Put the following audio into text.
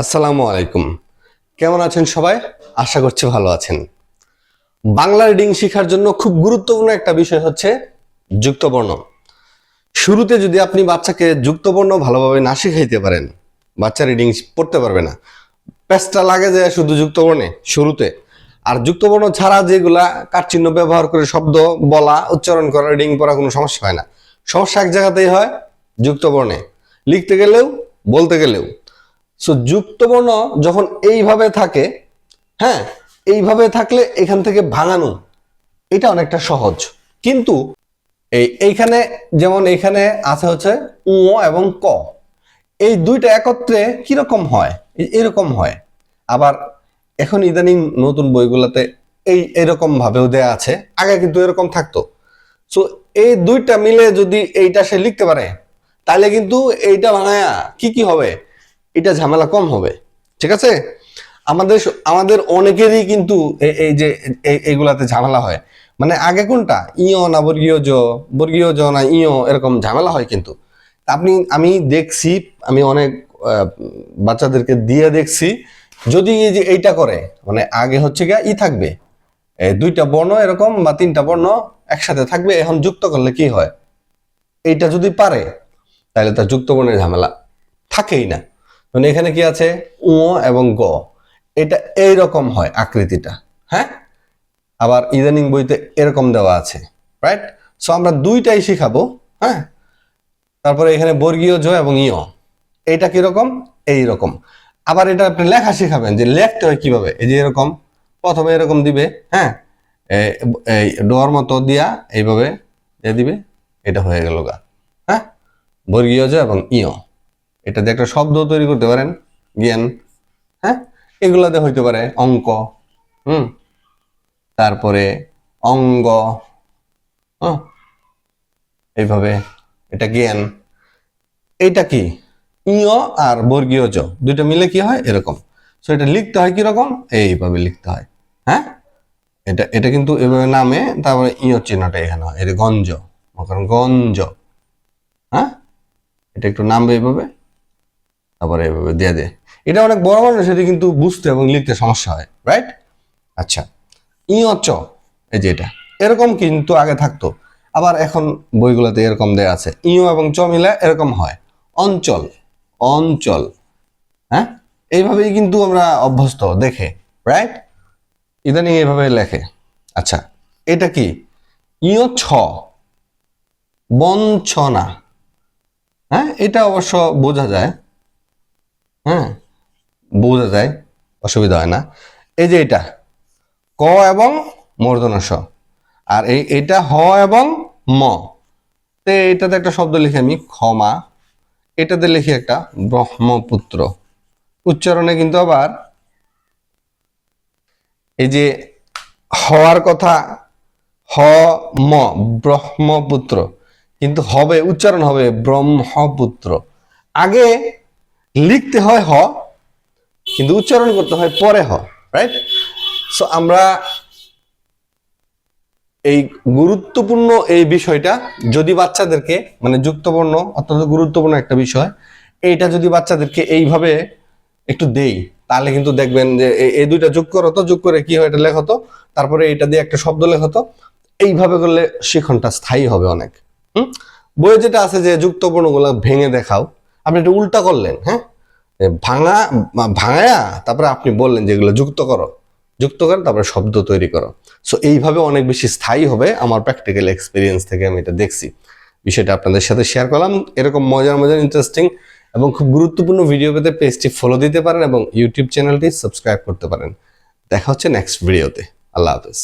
আসসালামু আলাইকুম। কেমন আছেন সবাই? আশা করছি ভালো আছেন। বাংলা রিডিং শেখার জন্য খুব গুরুত্বপূর্ণ একটা বিষয় হচ্ছে যুক্তবর্ণ। শুরুতে যদি আপনি বাচ্চাকে যুক্তবর্ণ ভালোভাবে না শিখাইতে পারেন, বাচ্চা রিডিং পড়তে পারবে না। পেস্টটা লাগে যায় শুধু যুক্তবর্ণে, শুরুতে। আর যুক্তবর্ণ ছাড়া যেগুলা কাঠচিহ্ন ব্যবহার করে শব্দ, বলা, উচ্চারণ করা, রিডিং পড়া কোনো সমস্যা হয় না। সমস্যা এক জায়গাতেই হয় যুক্তবর্ণে। লিখতে গেলেও, বলতে গেলেও। সো যুক্তবর্ণ যখন এইভাবে থাকে হ্যাঁ এইভাবে থাকলে এখান থেকে ভাঙানো, এটা অনেকটা সহজ। কিন্তু এই এইখানে, যেমন এইখানে আছে হচ্ছে উ এবং ক। এই দুইটা একত্রে কীরকম হয়? এরকম হয়। আবার এখন ইদানিং নতুন বইগুলোতে এই এরকম ভাবেও দেয়া আছে। আগে কিন্তু এরকম থাকতো। সো এই দুইটা মিলে যদি এইটা সে লিখতে পারে, তাহলে কিন্তু এইটা বানায়া কি কি হবে? এটা ঝামেলা কম হবে, ঠিক আছে? আমাদের আমাদের অনেকেরই কিন্তু এই যে এই- এইগুলাতে ঝামেলা হয়। মানে আগে কোনটা? ইও না বর্গীয় জ বর্গীয় জ না ইও এরকম ঝামেলা হয় কিন্তু। আপনি, আমি দেখছি, আমি অনেক বাচ্চাদেরকে দিয়ে দেখছি, যদি এই যে এইটা করে মানে আগে হচ্ছে গিয়া ই থাকবে। দুইটা বর্ণ এরকম বা তিনটা বর্ণ একসাথে থাকবে, এখন যুক্ত করলে কি হয়? এইটা যদি পারে, তাহলে তার যুক্ত বর্ণের ঝামেলা থাকেই না। মানে এখানে কি আছে? উ এবং গ। এটা এই রকম হয় আকৃতিটা হ্যাঁ? আবার ইদানিং বইতে এরকম দেওয়া আছে রাইট সো আমরা দুইটাই শিখাবো হ্যাঁ? তারপরে এখানে বর্গীয় জ এবং ইয় এইটা কীরকম? এই রকম আবার এটা আপনি লেখা শিখাবেন যে লিখতে হয় কীভাবে? এই যে এরকম, প্রথমে এরকম দিবে হ্যাঁ? এই ডোর মতো দিয়া এইভাবে দিয়ে দিবে, এটা হয়ে গেল গা হ্যাঁ? বর্গীয় জ এবং ইয় এটা দিয়ে একটা শব্দ তৈরি করতে পারেন, জ্ঞান হ্যাঁ? এগুলাতে হইতে পারে অঙ্ক, হুম? তারপরে অঙ্গ এইভাবে, এটা জ্ঞান। এইটা কি? ইয় আর বর্গীয় জ, দুইটা মিলে কি হয়? এরকম। সো এটা লিখতে হয় কীরকম? এইভাবে লিখতে হয় হ্যাঁ? এটা এটা কিন্তু এভাবে নামে, তারপরে ইয় চিহ্নটা এখানে হয়, এটা গঞ্জ করেন গঞ্জ হ্যাঁ? এটা একটু নামবে এইভাবে তারপরে এইভাবে দিয়ে দে। এটা অনেক বড় মানুষ সেটা কিন্তু বুঝতে এবং লিখতে সমস্যা হয় রাইট আচ্ছা ইয় চ, এই যে এটা। এরকম কিন্তু আগে থাকতো। আবার এখন বইগুলোতে এরকম দেয়া আছে। ইয় এবং চ মিলে এরকম হয়। অঞ্চল অঞ্চল হ্যাঁ? এইভাবেই কিন্তু আমরা অভ্যস্ত, দেখে রাইট ইদানিং এইভাবে লেখে। আচ্ছা এটা কি? ইয় ছ, বঞ্চনা। হ্যাঁ? এটা অবশ্য বোঝা যায়। বোঝা যায়, অসুবিধা হয় না। এই যে এটা, ক এবং মূর্ধন্য স। আর এই, এটা হ এবং ম। তে এটাতে একটা শব্দ লিখি আমি ক্ষমা এটাতে লিখি একটা ব্রহ্মপুত্র। উচ্চারণে কিন্তু আবার এই যে হওয়ার কথা, হ, ম, ব্রহ্মপুত্র। কিন্তু হবে, উচ্চারণ হবে ব্রহ্মপুত্র। আগে লিখতে হয় হ কিন্তু উচ্চারণ করতে হয় পরে হ রাইট সো আমরা এই গুরুত্বপূর্ণ এই বিষয়টা যদি বাচ্চাদেরকে মানে যুক্তবর্ণ অত্যন্ত গুরুত্বপূর্ণ একটা বিষয়, এইটা যদি বাচ্চাদেরকে এইভাবে একটু দেই, তাহলে কিন্তু দেখবেন যে এই দুইটা যোগ করো তো, যোগ করে কি হয় এটা লেখতো তারপরে এটা দিয়ে একটা শব্দ লেখতো এইভাবে করলে শিখনটা স্থায়ী হবে অনেক। হুম? বইয়ে যেটা আছে যে যুক্তবর্ণগুলো ভেঙে দেখাও, আপনি এটা উল্টা করলেন হ্যাঁ? ভাঙা ভাঙায়া, তারপরে আপনি বললেন যেগুলো যুক্ত করো। যুক্ত করে তারপরে শব্দ তৈরি করো। সো এইভাবে অনেক বেশি স্থায়ী হবে আমার প্র্যাকটিক্যাল এক্সপিরিয়েন্স থেকে আমি এটা দেখছি। বিষয়টা আপনাদের সাথে শেয়ার করলাম। এরকম মজার মজার ইন্টারেস্টিং এবং খুব গুরুত্বপূর্ণ ভিডিও পেতে পেজটি ফলো দিতে পারেন এবং ইউটিউব চ্যানেলটি সাবস্ক্রাইব করতে পারেন। দেখা হচ্ছে নেক্সট ভিডিওতে আল্লাহ হাফেজ।